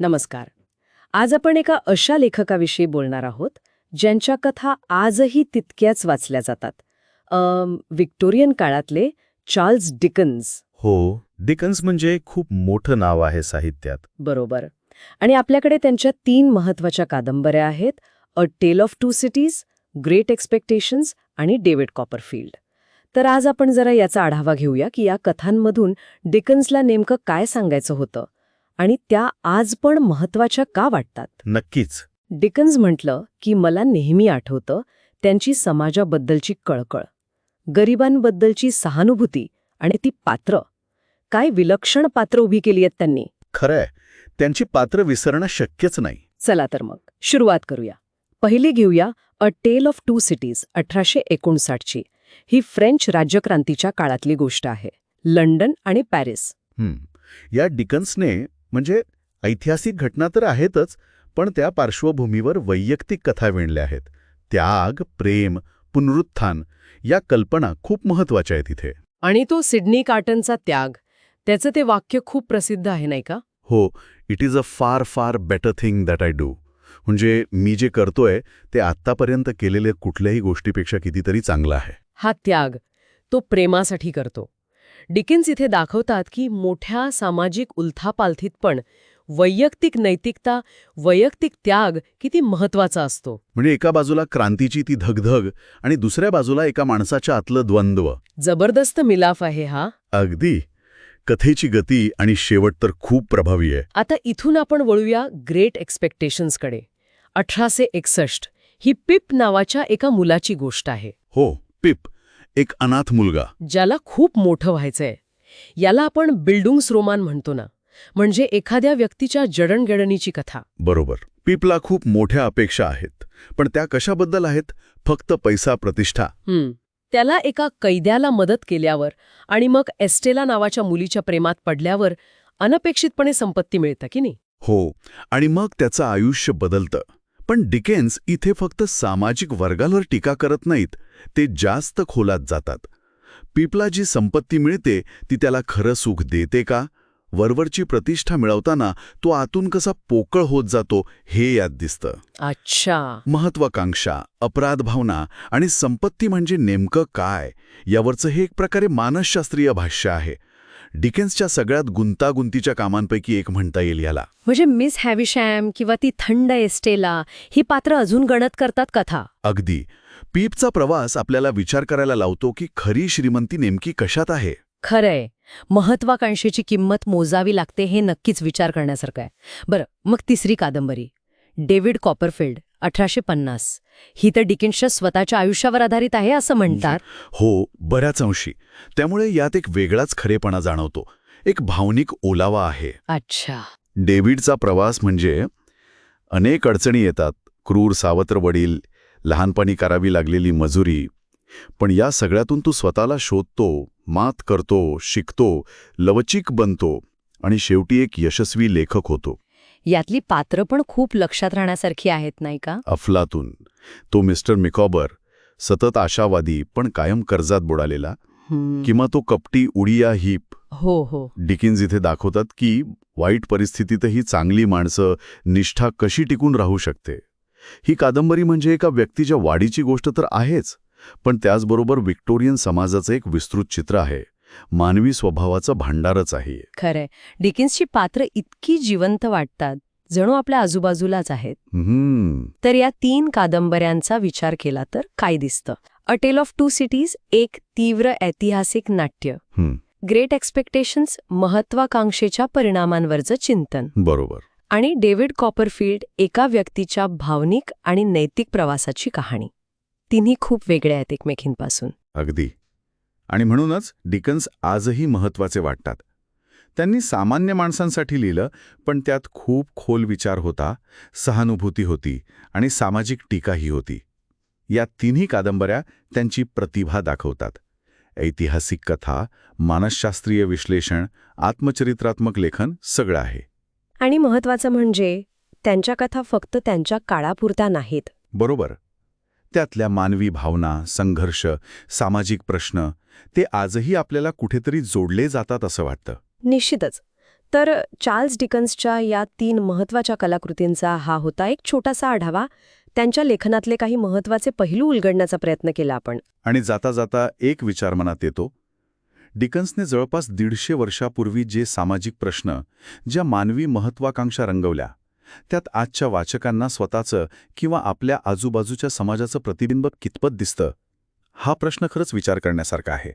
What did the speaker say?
नमस्कार. आज आपण एका अशा लेखकाविषयी बोलणार आहोत ज्यांच्या कथा आजही तितक्याच वाचल्या जातात. अम, व्हिक्टोरियन काळातले चार्ल्स डिकन्स. हो डिकन्स म्हणजे खूप मोठं नाव आहे साहित्यात. बरोबर. आणि आपल्याकडे त्यांच्या तीन महत्त्वाच्या कादंबऱ्या आहेत A Tale of Two Cities Great Expectations आणि डेव्हिड कॉपरफिल्ड तर आज आपण जरा याचा आढावा घेऊया की या कथांमधून डिकन्सला नेमकं काय सांगायचं होतं. आणि त्या आज पण महत्त्वाच्या का वाटतात? नक्कीच. डिकन्स म्हटलं की मला नेहमी आठवतं त्यांची समाजाबद्दलची कळकळ गरिबांबद्दलची सहानुभूती आणि ती पात्र. काय विलक्षण पात्र उभी केली आहेत त्यांनी. खरंय. त्यांची पात्र विसरणं शक्यच नाही. चला तर मग सुरुवात करूया. पहिली घेऊया A Tale of Two Cities अठराशे एकोणसाठची. ही फ्रेंच राज्यक्रांतीच्या काळातली गोष्ट आहे. लंडन आणि पॅरिस. या डिकन्सने म्हणजे ऐतिहासिक घटना तर आहेतच पण त्या पार्श्वभूमीवर वैयक्तिक कथा विणल्या आहेत. त्याग प्रेम पुनरुत्थान या कल्पना खूप महत्त्वाच्या आहेत इथे. आणि तो सिडनी कार्टनचा त्याग त्याचं ते वाक्य खूप प्रसिद्ध आहे नाही का? हो it is a far far better thing that I do म्हणजे मी जे करतोय ते आत्तापर्यंत केलेल्या कुठल्याही गोष्टीपेक्षा कितीतरी चांगलं आहे. हा त्याग तो प्रेमासाठी करतो. डिकिन्स इथे दाखवतात की मोठ्या सामाजिक उलथापालथीत पण वैयक्तिक नैतिकता वैयक्तिक त्याग किती महत्त्वाचा असतो. म्हणजे एका बाजूला क्रांतीची ती धगधग आणि दुसऱ्या बाजूला एका माणसाच्या आतलं द्वंद्व. जबरदस्त मिलाफ आहे हा. अगदी. कथेची गती आणि शेवट तर खूप प्रभावी आहे. आता इथून आपण वळूया ग्रेट एक्सपेक्टेशन्सकडे अठराशे एकसष्ट ही पिप नावाच्या एका मुलाची गोष्ट आहे. हो पिप. एक अनाथ मुलगा. ज्याला खूप मोठं व्हायचंय. याला आपण बिल्डुंग्स रोमान म्हणतो ना. म्हणजे एखाद्या व्यक्तीच्या जडणघडणीची कथा. बरोबर. पिपला खूप मोठ्या अपेक्षा आहेत. पण त्या कशाबद्दल आहेत? फक्त पैसा प्रतिष्ठा. त्याला एका कैद्याला मदत केल्यावर आणि मग एस्टेला नावाच्या मुलीच्या प्रेमात पडल्यावर अनपेक्षितपणे संपत्ती मिळतं की नाही? हो. आणि मग त्याचं आयुष्य बदलतं. पण डिकेन्स इथे फक्त सामाजिक वर्गावर टीका करत नाहीत ते जास्त खोलात जातात. पिपला जी संपत्ती मिळते ती त्याला खरं सुख देते का? वरवरची प्रतिष्ठा मिळवताना तो आतून कसा पोकळ होत जातो हे यात दिसतं. अच्छा. महत्वाकांक्षा अपराध भावना आणि संपत्ती म्हणजे नेमकं काय? यावरचं हे एक प्रकारे मानसशास्त्रीय भाष्य आहे. डिकेन्सच्या सगळ्यात गुंतागुंतीच्या कामांपैकी एक म्हणता येईल याला. म्हणजे मिस हॅविशॅम किंवा ती थंड एस्टेला ही पात्र अजून गणत करतात कथा. अगदी. पीपचा प्रवास आपल्याला विचार करायला लावतो की खरी श्रीमंती नेमकी कशात आहे? खरंय. महत्वाकांक्षेची किंमत मोजावी लागते हे नक्कीच विचार करण्यासारखं आहे. बरं मग तिसरी कादंबरी. David Copperfield. अठराशे पन्नास. ही तर डिकिन्सच्या स्वतःच्या आयुष्यावर आधारित आहे असं म्हणतात. हो बऱ्याच अंशी. त्यामुळे यात एक वेगळाच खरेपणा जाणवतो. एक भावनिक ओलावा आहे. अच्छा. डेव्हिडचा प्रवास म्हणजे अनेक अडचणी येतात. क्रूर सावत्र वडील लहानपणी करावी लागलेली मजुरी. पण या सगळ्यातून तू स्वतःला शोधतो मात करतो शिकतो लवचिक बनतो आणि शेवटी एक यशस्वी लेखक होतो. यातली पात्र पण खूप लक्षात राहण्यासारखी आहेत नाही का? अफलातून. तो मिस्टर मिकॉबर सतत आशावादी पण कायम कर्जात बुडालेला. किंवा तो कपटी उडिया हीप. हो हो. डिकिन्स इथे दाखवतात की वाईट परिस्थितीतही चांगली माणसं निष्ठा कशी टिकून राहू शकते? ही कादंबरी म्हणजे एका व्यक्तीच्या वाढीची गोष्ट तर आहेच पण त्याचबरोबर व्हिक्टोरियन समाजाचं एक विस्तृत चित्र आहे. मानवी स्वभावाचं भांडारच आहे. खरंय. डिकिन्सची पात्र इतकी जिवंत वाटतात जणू आपल्या आजूबाजूलाच आहेत. तर या तीन कादंबऱ्यांचा विचार केला तर काय दिसतं? A Tale of Two Cities एक तीव्र ऐतिहासिक नाट्य. ग्रेट एक्सपेक्टेशन्स महत्वाकांक्षेच्या परिणामांवरचं चिंतन. बरोबर. आणि डेव्हिड कॉपरफिल्ड एका व्यक्तीच्या भावनिक आणि नैतिक प्रवासाची कहाणी. तिन्ही खूप वेगळ्या आहेत एकमेकींपासून. अगदी. आणि म्हणूनच डिकन्स आजही महत्त्वाचे वाटतात. त्यांनी सामान्य माणसांसाठी लिहिलं पण त्यात खूप खोल विचार होता सहानुभूती होती आणि सामाजिक टीकाही होती. या तिन्ही कादंबऱ्या त्यांची प्रतिभा दाखवतात. ऐतिहासिक कथा मानसशास्त्रीय विश्लेषण आत्मचरित्रात्मक लेखन सगळं आहे. आणि महत्वाचं म्हणजे त्यांच्या कथा फक्त त्यांच्या काळापुरत्या नाहीत. बरोबर. त्यातल्या मानवी भावना संघर्ष सामाजिक प्रश्न ते आजही आपल्याला कुठेतरी जोडले जातात असं वाटतं. निश्चितच. तर चार्ल्स डिकन्सच्या या तीन महत्त्वाच्या कलाकृतींचा हा होता एक छोटासा आढावा. त्यांच्या लेखनातले काही महत्त्वाचे पैलू उलगडण्याचा प्रयत्न केला आपण. आणि जाता जाता एक विचार मनात येतो. डिकन्सने जवळपास दीडशे वर्षापूर्वी जे सामाजिक प्रश्न ज्या मानवी महत्वाकांक्षा रंगवल्या त्यात आजच्या वाचकांना स्वतःचं किंवा आपल्या आजूबाजूच्या समाजाचं प्रतिबिंब कितपत दिसतं? हा प्रश्न खरंच विचार करण्यासारखा आहे.